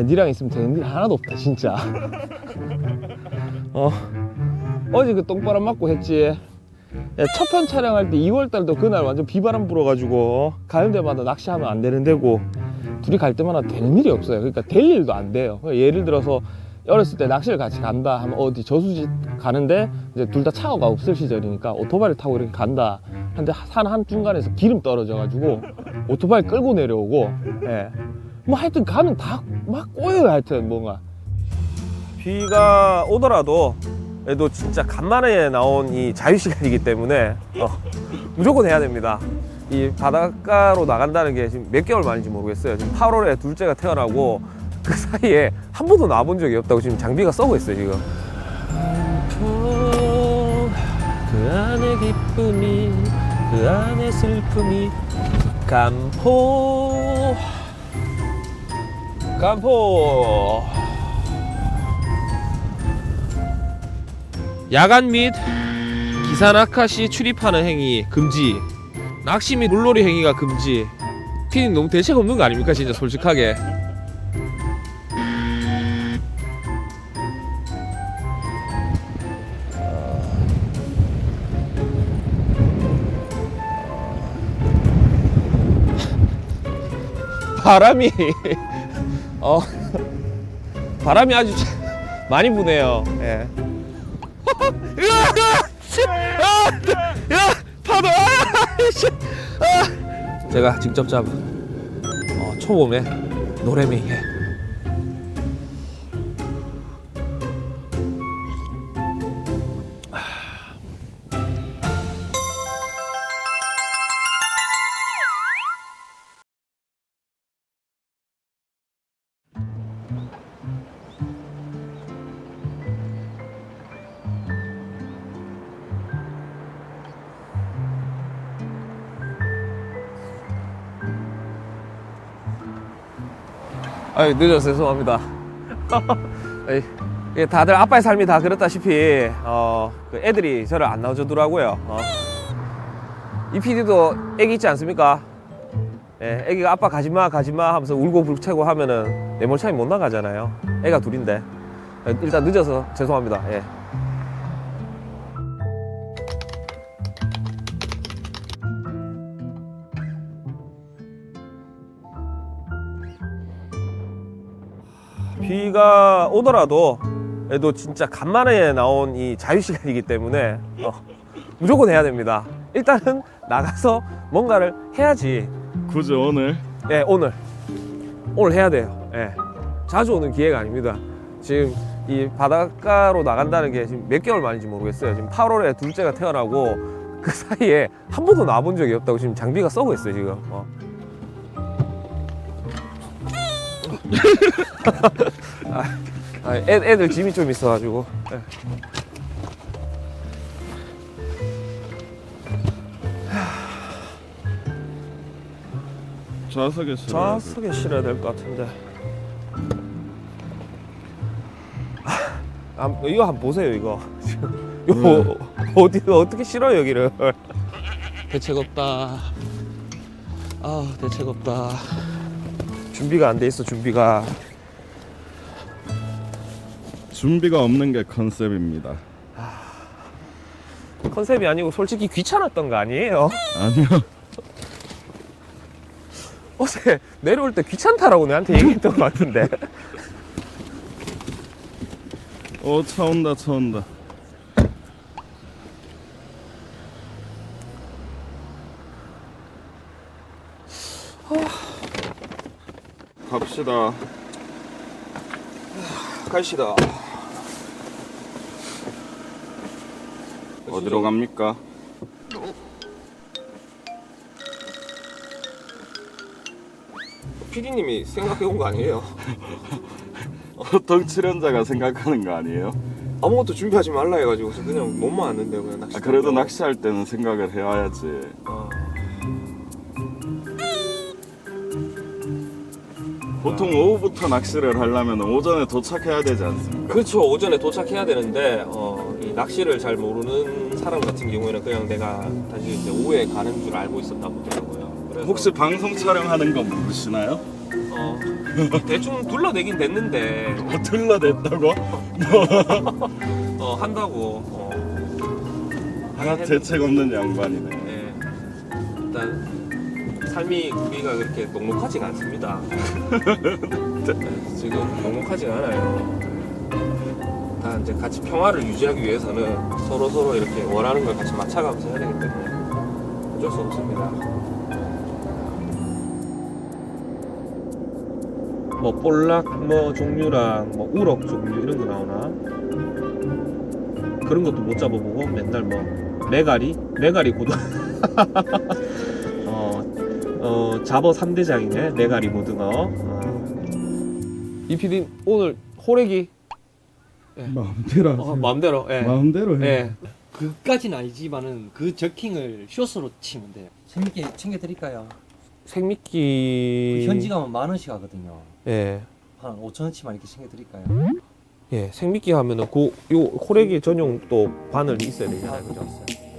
야, 니랑 있으면 되는 일 하나도 없다 진짜. 어. 어제 그 똥바람 맞고 했지? 첫 편 촬영할 때 2월달도 그날 완전 비바람 불어가지고 가는 데마다 낚시하면 안 되는 데고 둘이 갈 때마다 되는 일이 없어요. 그러니까 될 일도 안 돼요. 그러니까 예를 들어서 어렸을 때 낚시를 같이 간다 하면 어디 저수지 가는데 이제 둘 다 차가 없을 시절이니까 오토바이를 타고 이렇게 간다 근데 산 한 중간에서 기름 떨어져 가지고 오토바이 끌고 내려오고 예. 뭐 하여튼 가면 다 막 꼬여요 하여튼 뭔가 비가 오더라도 그래도 진짜 간만에 나온 이 자유 시간이기 때문에 어, 무조건 해야 됩니다. 이 바닷가로 나간다는 게 지금 몇 개월 만인지 모르겠어요. 지금 8월에 둘째가 태어나고 그 사이에 한 번도 나와본 적이 없다고 지금 장비가 썩어 있어요 지금. 그 안에 기쁨이 그 안에 슬픔이 간포 간포. 야간 및 기사 낙하 시 출입하는 행위 금지 낚시 및 물놀이 행위가 금지. 피디님 너무 대책 없는 거 아닙니까 진짜 솔직하게? 바람이 어 바람이 아주 많이 부네요. 예. 씨! 아! 야! 파도! 아! 씨! 아! 제가 직접 잡은 어, 초봄에 노래맹이 아유 늦어서 죄송합니다. 이게 다들 아빠의 삶이 다 그렇다시피 어, 그 애들이 저를 안 낳아주더라고요. 어. 이 PD도 애기 있지 않습니까? 예, 애기가 아빠 가지마 가지마 하면서 울고 불채고 하면은 내 몰차이 못 나가잖아요. 애가 둘인데 예, 일단 늦어서 죄송합니다. 예. 비가 오더라도 그래도 진짜 간만에 나온 이 자유 시간이기 때문에 어, 무조건 해야 됩니다. 일단은 나가서 뭔가를 해야지. 굳이 오늘 예, 오늘 오늘 해야 돼요. 예, 자주 오는 기회가 아닙니다. 지금 이 바닷가로 나간다는 게 지금 몇 개월 만인지 모르겠어요. 지금 8월에 둘째가 태어나고 그 사이에 한 번도 나와본 적이 없다고 지금 장비가 썩어 있어요 지금. 어. 아, 아, 애, 애들 짐이 좀 있어가지고. 예. 좌석에 실어야 돼. 좌석에 실어야 될 것 같은데. 아, 이거 한번 보세요 이거. 이거 어디 어떻게 실어요 여기를? 대책 없다. 아 대책 없다. 준비가 안 돼 있어 준비가. 준비가 없는 게 컨셉입니다. 컨셉이 아니고 솔직히 귀찮았던 거 아니에요? 아니요. 어제 내려올 때 귀찮다라고 내한테 얘기했던 것 같은데. 오, 차 온다, 차 온다. 갑시다. 갈시다. 어디로 갑니까? 피디님이 생각해 온 거 아니에요? 보통 출연자가 생각하는 거 아니에요? 아무것도 준비하지 말라 해가지고서 그냥 몸만 왔는데 그냥 낚시. 아, 그래도 낚시할 때는 생각을 해와야지. 어. 보통 오후부터 낚시를 하려면 오전에 도착해야 되지 않습니까? 그렇죠. 오전에 도착해야 되는데 어, 이 낚시를 잘 모르는 사람 같은 경우에는 그냥 내가 다시 이제 오후에 가는 줄 알고 있었나 보더라고요. 그래서 혹시 방송 촬영하는 거 모르시나요? 어, 어, 대충 둘러대긴 됐는데 뭐 둘러댔다고? 어, 한다고. 어. 하나 대책 없는 양반이네. 예. 일단 삶이 우리가 그렇게 녹록하지가 않습니다. 네, 지금 녹록하지가 않아요. 다 이제 같이 평화를 유지하기 위해서는 서로 서로 이렇게 원하는 걸 같이 맞춰가면서 해야 되기 때문에 어쩔 수 없습니다. 뭐 볼락 뭐 종류랑 뭐 우럭 종류 이런 거 나오나 그런 것도 못 잡아보고 맨날 뭐 메가리 메가리 고등 어, 어 잡어 3대장이네 메가리 고등어 어. 이 PD 오늘 호래기 마음대로 하세요. 어, 마음대로 예. 마음대로 해. 예. 그까지는 아니지만은 그 적킹을 쇼스로 치면 돼요. 재밌게 챙겨드릴까요? 생미끼 그 현지 가면 만 원씩 하거든요. 예. 한 5천 원치만 이렇게 챙겨드릴까요? 예, 생미끼 하면은 그 요 호래기 전용 또 바늘이 있어야 되잖아요. 그죠? 예. 그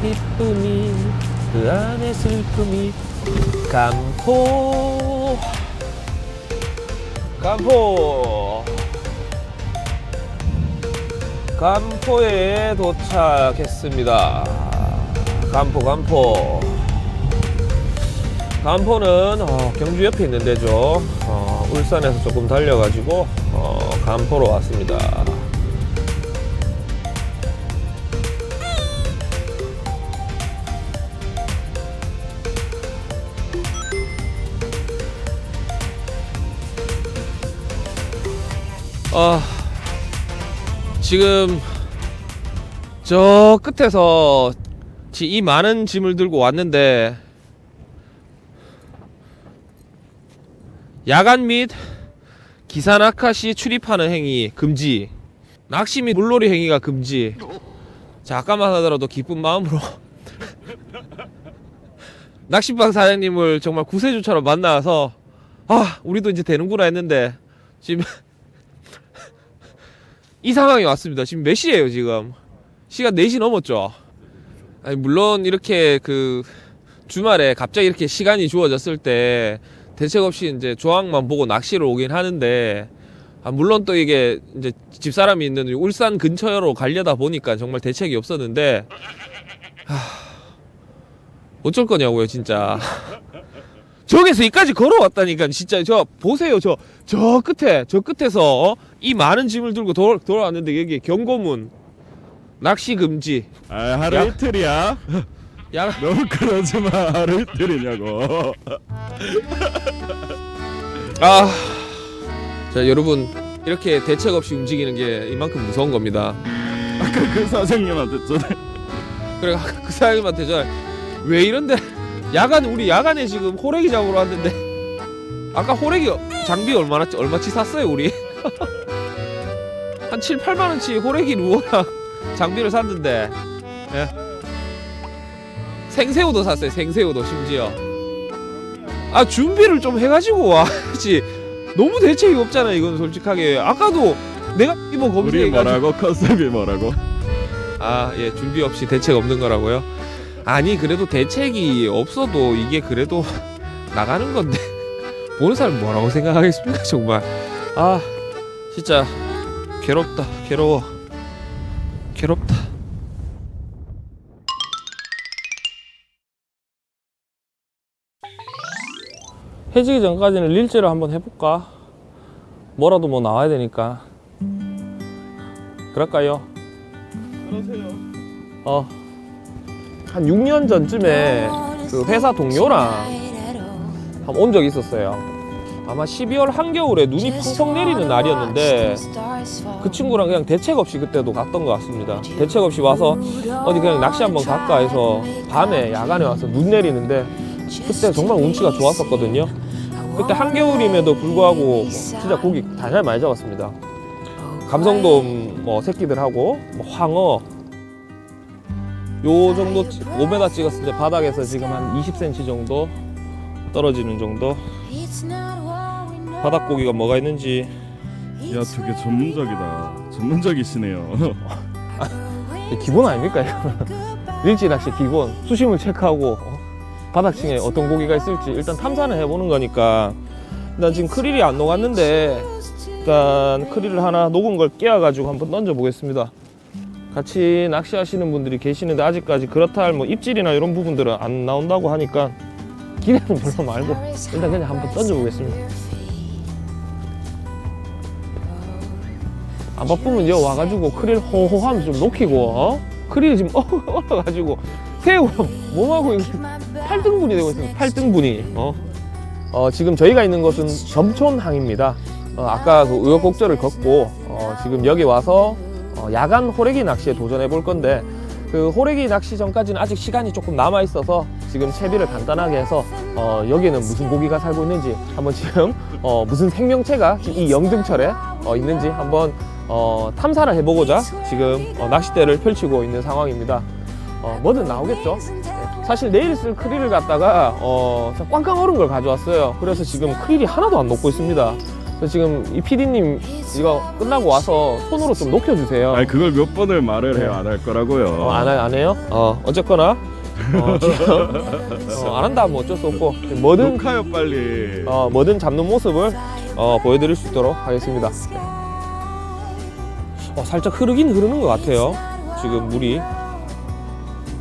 기쁨이 그 안에 슬픔이 간포 간포 간포에 도착했습니다. 간포 간포 간포는 어, 경주 옆에 있는 데죠. 어, 울산에서 조금 달려가지고 어, 간포로 왔습니다. 아 지금 저 끝에서 지- 이 많은 짐을 들고 왔는데 야간 및 기사나카 시 출입하는 행위 금지 낚시 및 물놀이 행위가 금지. 잠깐만 하더라도 기쁜 마음으로 낚시방 사장님을 정말 구세주처럼 만나서 아 우리도 이제 되는구나 했는데 지금 이 상황이 왔습니다. 지금 몇 시예요, 지금? 시간 4시 넘었죠. 아니, 물론 이렇게 그 주말에 갑자기 이렇게 시간이 주어졌을 때 대책 없이 이제 조항만 보고 낚시를 오긴 하는데 아, 물론 또 이게 이제 집사람이 있는 울산 근처로 가려다 보니까 정말 대책이 없었는데 하, 어쩔 거냐고요, 진짜. 저기서 이까지 걸어왔다니까 진짜 저 보세요 저저 끝에 저 끝에서 어? 이 많은 짐을 들고 돌, 돌아왔는데 여기 경고문 낚시 금지. 아 하루 야. 이틀이야? 야. 너무 그러지 마. 하루 이틀이냐고. 아, 자 여러분 이렇게 대책 없이 움직이는 게 이만큼 무서운 겁니다. 아까 그 사장님한테 전에 그래 그 사장님한테 저왜 이런데? 야간 우리 야간에 지금 호래기 잡으러 왔는데. 아까 호래기 장비 얼마나 얼마치 샀어요 우리 한 7, 8만 원치 호래기 루어랑 장비를 샀는데 예. 생새우도 샀어요 생새우도 심지어 아 준비를 좀 해가지고 와야지 너무 대책이 없잖아 이건 솔직하게 아까도 내가 이번 우리 검색해가지고 뭐라고 컨셉이 뭐라고? 아, 예, 준비 없이 대책 없는 거라고요? 아니, 그래도 대책이 없어도 이게 그래도 나가는 건데. 보는 사람 뭐라고 생각하겠습니까, 정말. 아, 진짜 괴롭다, 괴로워. 괴롭다. 해지기 전까지는 릴제를 한번 해볼까? 뭐라도 뭐 나와야 되니까. 그럴까요? 그러세요. 어, 한 6년 전쯤에 그 회사 동료랑 한 번 온 적이 있었어요. 아마 12월 한겨울에 눈이 펑펑 내리는 날이었는데 그 친구랑 그냥 대책 없이 그때도 갔던 것 같습니다. 대책 없이 와서 어디 그냥 낚시 한번 갈까 해서 밤에 야간에 와서 눈 내리는데 그때 정말 운치가 좋았었거든요. 그때 한겨울임에도 불구하고 뭐 진짜 고기 다잘 많이 잡았습니다. 감성돔 뭐 새끼들하고 뭐 황어 요 정도 5m 찍었을 때 바닥에서 지금 한 20cm 정도 떨어지는 정도 바닥 고기가 뭐가 있는지 야 되게 전문적이다. 전문적이시네요. 기본 아닙니까? 일지 낚시 기본 수심을 체크하고 어? 바닥층에 어떤 고기가 있을지 일단 탐사는 해보는 거니까 일단 지금 크릴이 안 녹았는데 일단 크릴을 하나 녹은 걸 깨워 가지고 한번 던져 보겠습니다 같이 낚시하시는 분들이 계시는데 아직까지 그렇다 할 뭐 입질이나 이런 부분들은 안 나온다고 하니까 기대는 별로 말고 일단 그냥 한번 던져 보겠습니다 안 바쁘면 여 와가지고 크릴 호호하면 좀 녹이고 어? 크릴이 지금 얼어가지고 새우가 몸하고 이렇게 8등분이 되고 있습니다 8등분이 어? 어, 지금 저희가 있는 곳은 점촌항입니다 어, 아까 그 의역곡절을 걷고 어, 지금 여기 와서 어, 야간 호래기 낚시에 도전해 볼 건데 그 호래기 낚시 전까지는 아직 시간이 조금 남아 있어서 지금 채비를 간단하게 해서 어, 여기는 무슨 고기가 살고 있는지 한번 지금 어, 무슨 생명체가 이 영등철에 어, 있는지 한번 어, 탐사를 해보고자 지금 어, 낚싯대를 펼치고 있는 상황입니다. 어, 뭐든 나오겠죠. 예. 사실 내일 쓸 크릴을 갖다가 어, 저 꽝꽝 얼은 걸 가져왔어요. 그래서 지금 크릴이 하나도 안 녹고 있습니다. 그래서 지금 이 PD님 이거 끝나고 와서 손으로 좀 녹여주세요. 아니 그걸 몇 번을 말을 해요. 안 할 거라고요. 어, 안, 해- 안 해요? 어, 어쨌거나 어, 지금 어, 안 한다 뭐 어쩔 수 없고 뭐든 녹화요 빨리. 어, 뭐든 잡는 모습을 어, 보여드릴 수 있도록 하겠습니다. 어, 살짝 흐르긴 흐르는 것 같아요. 지금 물이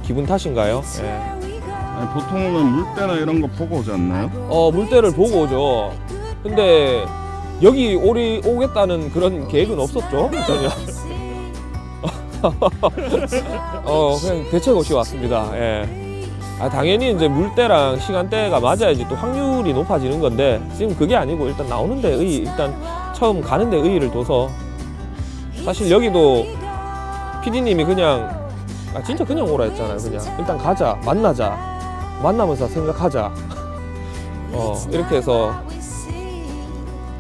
기분 탓인가요? 예. 아니, 보통은 물때나 이런 거 보고 오지 않나요? 어, 물때를 보고 오죠. 근데 여기 오리 오겠다는 그런 계획은 없었죠 전혀. 어, 그냥 대책 없이 왔습니다. 예. 아, 당연히 이제 물때랑 시간대가 맞아야지 또 확률이 높아지는 건데 지금 그게 아니고 일단 나오는 데 의 일단 처음 가는 데 의의를 둬서 사실 여기도 PD님이 그냥 아 진짜 그냥 오라 했잖아요 그냥. 일단 가자 만나자. 만나면서 생각하자. 어 이렇게 해서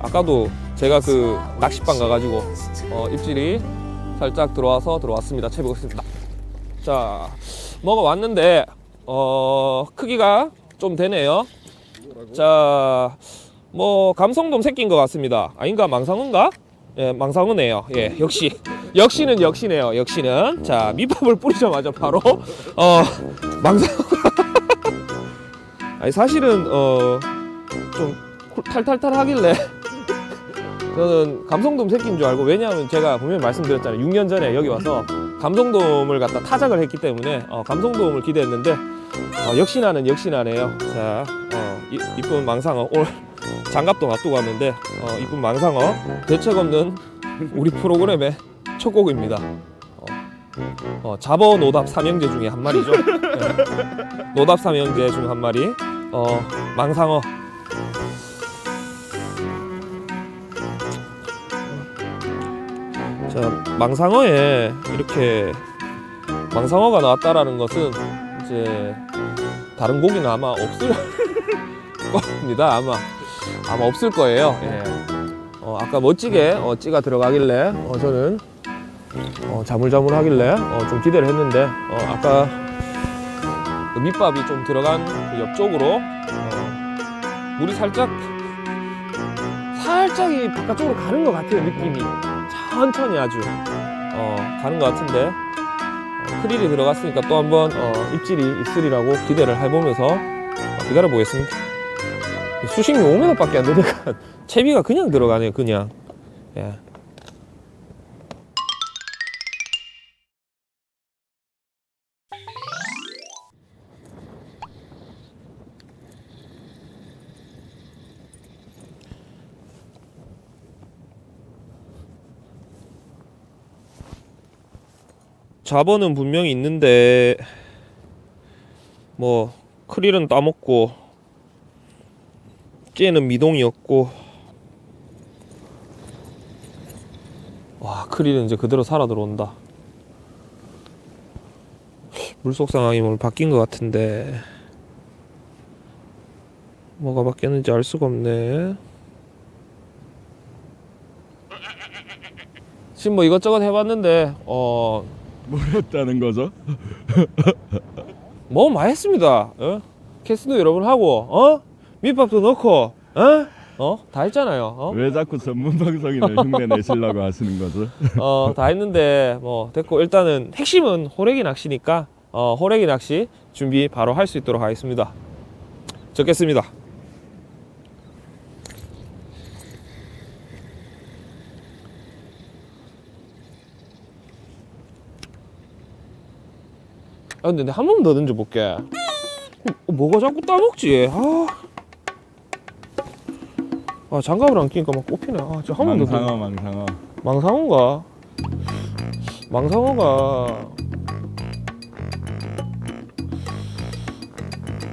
아까도 제가 그 낚시방 가가지고 어 입질이 살짝 들어와서 들어왔습니다. 채보겠습니다. 자 뭐가 왔는데 어 크기가 좀 되네요. 자 뭐 감성돔 새끼인 것 같습니다. 아닌가? 망상어인가 예 망상어네요. 예 역시 역시는 역시네요. 역시는. 자 밑밥을 뿌리자마자 바로 어 망상. 아니 사실은 어 좀 탈탈탈 하길래 저는 감성돔 새끼인 줄 알고 왜냐하면 제가 분명히 말씀드렸잖아요. 6년 전에 여기 와서 감성돔을 갖다 타작을 했기 때문에 어, 감성돔을 기대했는데 어, 역시나는 역시나네요. 자 어, 이, 이쁜 망상어 오늘 장갑도 놔두고 왔는데 어, 이쁜 망상어. 대책 없는 우리 프로그램의 첫 곡입니다. 어, 어, 잡어 노답 삼형제 중에 한 마리죠. 네. 노답 삼형제 중 한 마리. 어, 망상어. 자, 망상어에 이렇게 망상어가 나왔다라는 것은 이제 다른 고기는 아마 없을 겁니다. 아마 아마 없을 거예요. 예. 어, 아까 멋지게 어, 찌가 들어가길래 어, 저는 어, 자물자물하길래 어, 좀 기대를 했는데 어, 아까 그 밑밥이 좀 들어간 그 옆쪽으로 어, 물이 살짝 살짝 이 바깥쪽으로 가는 것 같아요 느낌이 천천히 아주 어, 가는 것 같은데 어, 크릴이 들어갔으니까 또 한번 어, 입질이 있으리라고 기대를 해보면서 어, 기다려 보겠습니다. 수심이 5m밖에 안 되니까 채비가 그냥 들어가네요, 그냥. 예. 잡어는 분명히 있는데 뭐 크릴은 따먹고 찌는 미동이었고 와 크릴은 이제 그대로 살아 들어온다 물속 상황이 뭘 바뀐 것 같은데 뭐가 바뀌었는지 알 수가 없네 지금 뭐 이것저것 해봤는데 어 뭘 했다는 거죠? 뭐 많이 했습니다. 어? 캐스도 여러 번 하고, 어? 밑밥도 넣고, 어? 어? 다 했잖아요. 어? 왜 자꾸 전문 방송인을 흉내 내시려고 하시는 거죠? 어, 다 했는데 뭐 됐고 일단은 핵심은 호래기 낚시니까 어, 호래기 낚시 준비 바로 할 수 있도록 하겠습니다. 적겠습니다. 아 근데 한 번 더 던져 볼게. 어, 뭐가 자꾸 따먹지? 아. 아 장갑을 안 끼니까 막 꼽히네. 아, 진짜 한번 더. 던져. 망상어 망상어. 망상어가 망상어가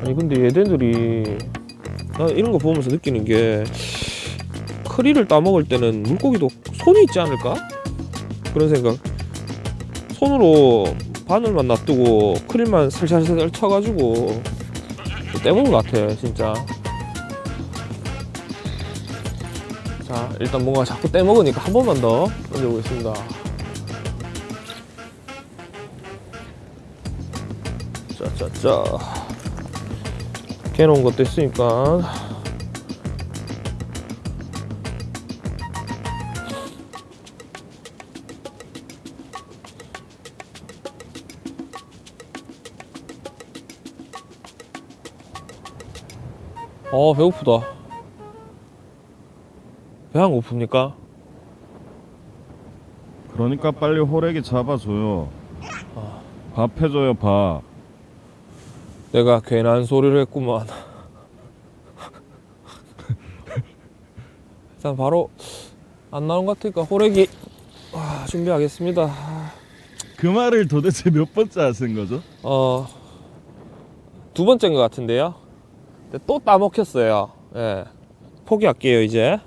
아니 근데 얘네들이 나 이런 거 보면서 느끼는 게 크리를 따먹을 때는 물고기도 손이 있지 않을까 그런 생각 손으로 바늘만 놔두고 크릴만 살살살 쳐가지고 떼먹은 것 같아 진짜 자 일단 뭔가 자꾸 떼먹으니까 한 번만 더 던져보겠습니다. 자자자. 개놓은 것도 있으니까. 어 배고프다 배 안 고픕니까? 그러니까 빨리 호래기 잡아줘요. 밥 해줘요 밥. 내가 괜한 소리를 했구만. 일단 바로 안 나온 것 같으니까 호래기 아, 준비하겠습니다. 그 말을 도대체 몇 번째 하신 거죠? 어, 두 번째인 것 같은데요. 근데 또 따먹혔어요. 예. 포기할게요, 이제.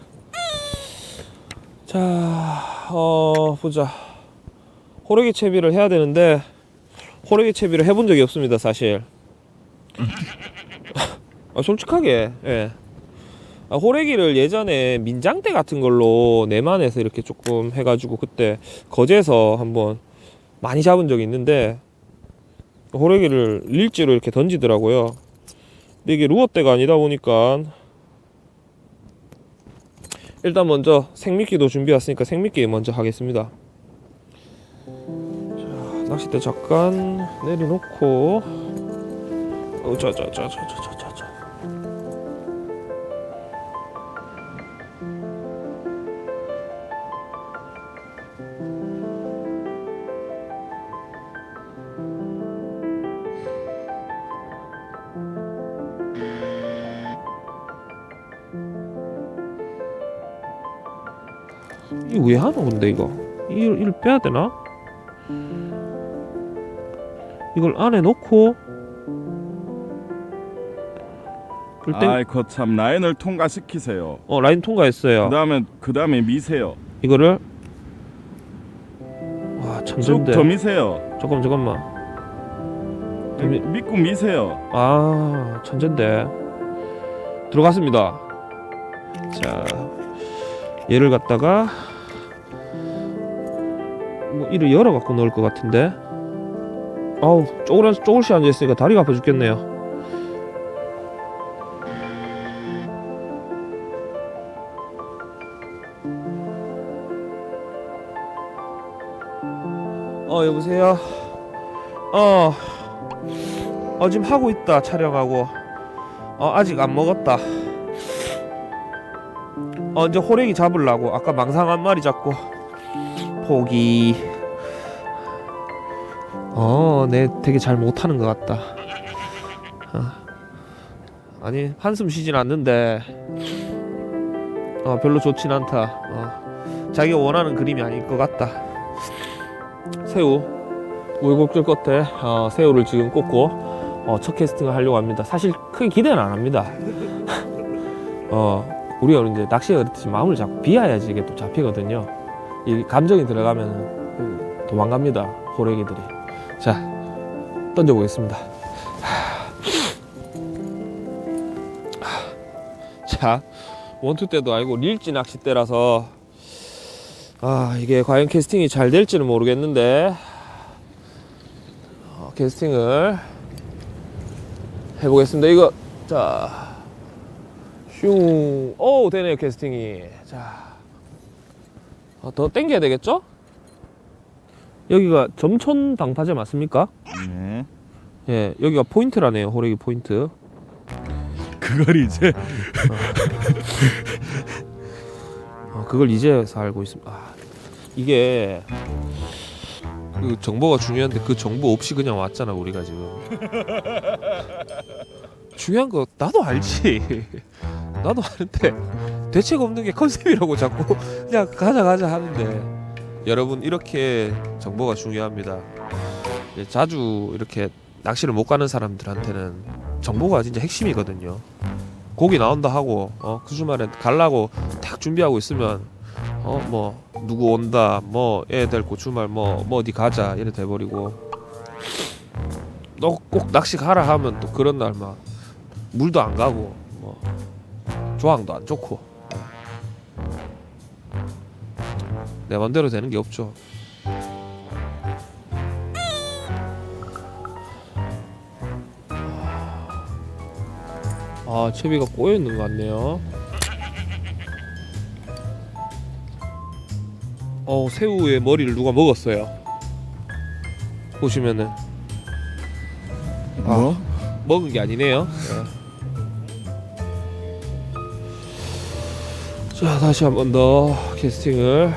자, 어, 보자. 호래기 채비를 해야 되는데, 호래기 채비를 해본 적이 없습니다, 사실. 아, 솔직하게, 예. 아, 호래기를 예전에 민장대 같은 걸로 내만에서 이렇게 조금 해가지고 그때 거제에서 한번 많이 잡은 적이 있는데 호래기를 릴지로 이렇게 던지더라고요. 근데 이게 루어대가 아니다 보니까 일단 먼저 생미끼도 준비 왔으니까 생미끼 먼저 하겠습니다. 자, 낚싯대 잠깐 내려놓고 어, 자자자자자자 왜 하노 근데 이거 이걸, 이걸 빼야 되나? 이걸 안에 넣고 그때 아이 거참 라인을 통과시키세요. 어 라인 통과했어요. 그다음에 그다음에 미세요. 이거를 와쭉 천재인데 더 미세요. 잠깐만 잠깐만 더 미- 믿고 미세요. 아 천재인데 들어갔습니다. 자 얘를 갖다가 뭐 이를 열어 갖고 넣을 것 같은데 아우 쪼글 쪼글씩 앉아 있으니까 다리가 아파 죽겠네요. 어 여보세요. 어, 어 지금 하고 있다 촬영하고. 어 아직 안 먹었다. 어 이제 호랭이 잡으려고 아까 망상 한 마리 잡고 포기. 어, 내 되게 잘 못하는 것 같다. 어. 아니 한숨 쉬진 않는데 어 별로 좋진 않다. 어, 자기가 원하는 그림이 아닐 것 같다. 새우 우여곡절 끝에 어, 새우를 지금 꽂고 어, 첫 캐스팅을 하려고 합니다. 사실 크게 기대는 안 합니다. 어, 우리가 이제 낚시가 그렇듯이 마음을 잡고 비워야지 이게 또 잡히거든요. 이 감정이 들어가면 은 도망갑니다. 호래기들이. 자, 던져 보겠습니다. 자, 원투 때도 아니고 릴지 낚싯대라서 아 이게 과연 캐스팅이 잘 될지는 모르겠는데 어, 캐스팅을 해보겠습니다. 이거 자, 슝. 오, 되네요, 캐스팅이. 자. 어, 더 당겨야 되겠죠? 여기가 점촌 방파제 맞습니까? 네. 예, 여기가 포인트라네요. 호래기 포인트. 그걸 이제 어, 그걸 이제서 알고 있습니다. 아, 이게 그 정보가 중요한데 그 정보 없이 그냥 왔잖아 우리가 지금. 중요한 거 나도 알지. 나도 아는데 대책 없는 게 컨셉이라고 자꾸 그냥 가자 가자 하는데 여러분 이렇게 정보가 중요합니다. 예, 자주 이렇게 낚시를 못 가는 사람들한테는 정보가 진짜 핵심이거든요. 고기 나온다 하고 어, 그 주말에 갈라고 딱 준비하고 있으면 어 뭐 누구 온다 뭐 애 데리고 주말 뭐뭐 어디 가자 이래 돼버리고 너 꼭 낚시 가라 하면 또 그런 날 막 물도 안 가고 뭐 조항도 안 좋고 내 맘대로 되는 게 없죠. 아 채비가 꼬여 있는 것 같네요. 어 새우의 머리를 누가 먹었어요. 보시면은 뭐? 먹은 게 아니네요. 예. 자 다시 한 번 더 캐스팅을